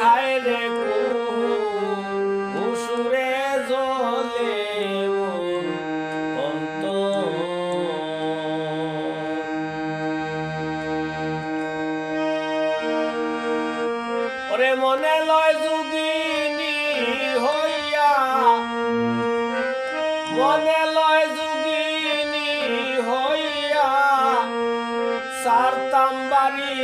হায় রে কুসুরে জলে ওরে মনে লয় যুগিনী হইয়া, মনে লয় যুগিনী হইয়া, সারতাম বাড়ি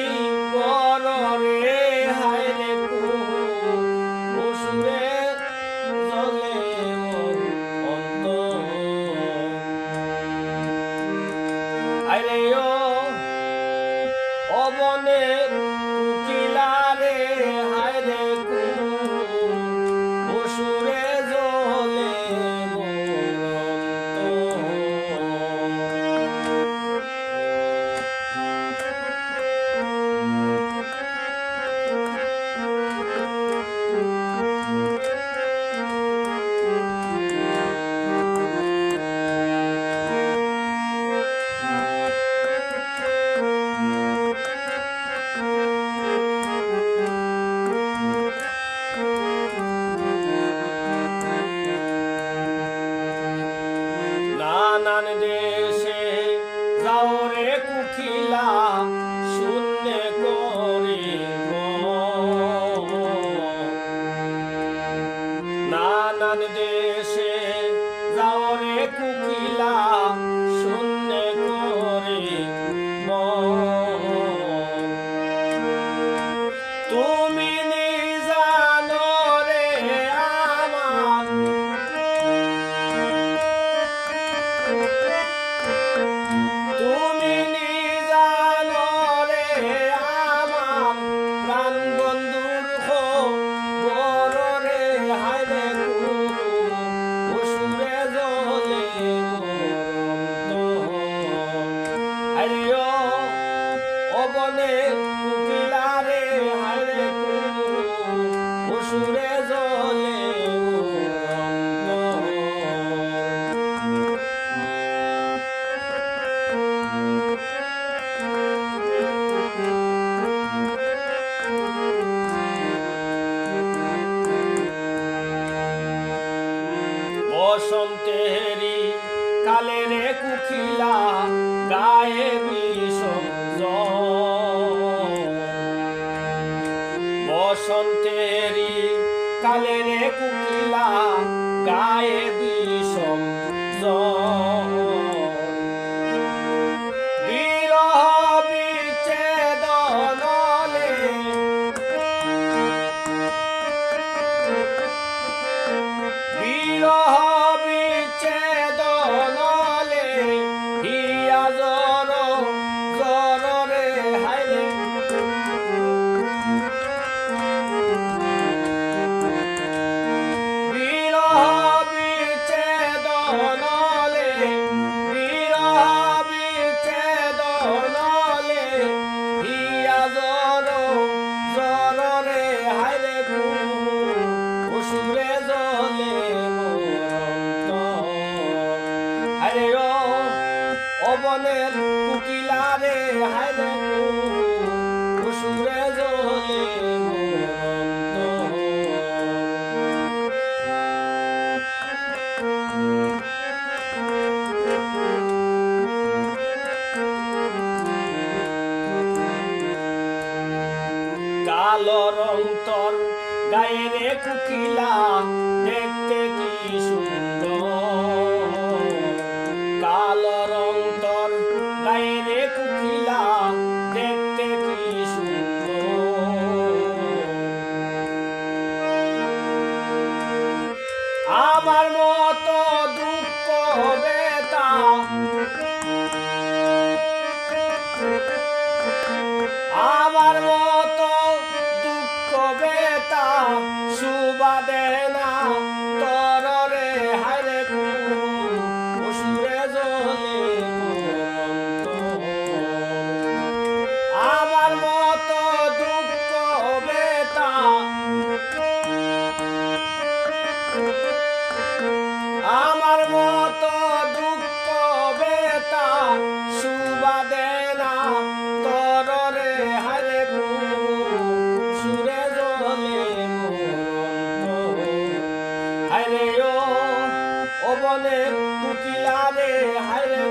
মনে কুকিলা গায়ে বিষম জ বসন্তেরি কালে রে কুকিলা গায়ে বিষম জল। কালো রং তোর গায়ে রে কুকিলা, দেখতে কি সুন্দর। কালো রং গায়ে আমার মতো দুঃখ বেতা মতো দুঃখ বেতা সুবাদে না তররে হারে সুরে জলে হারে ও বনে কুকিলা রে হারে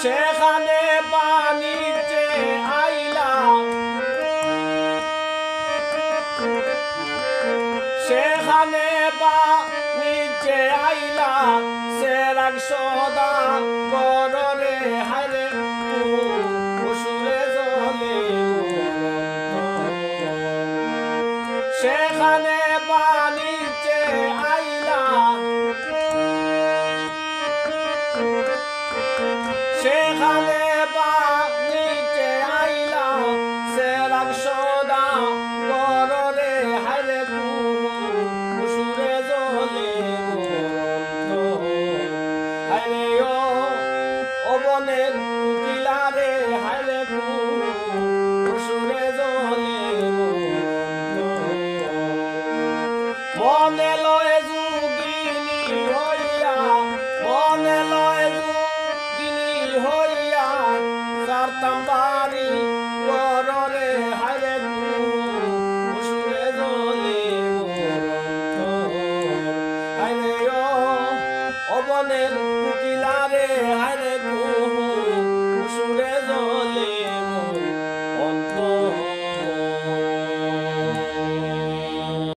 সেখানে পানিতে হারে ও অবনের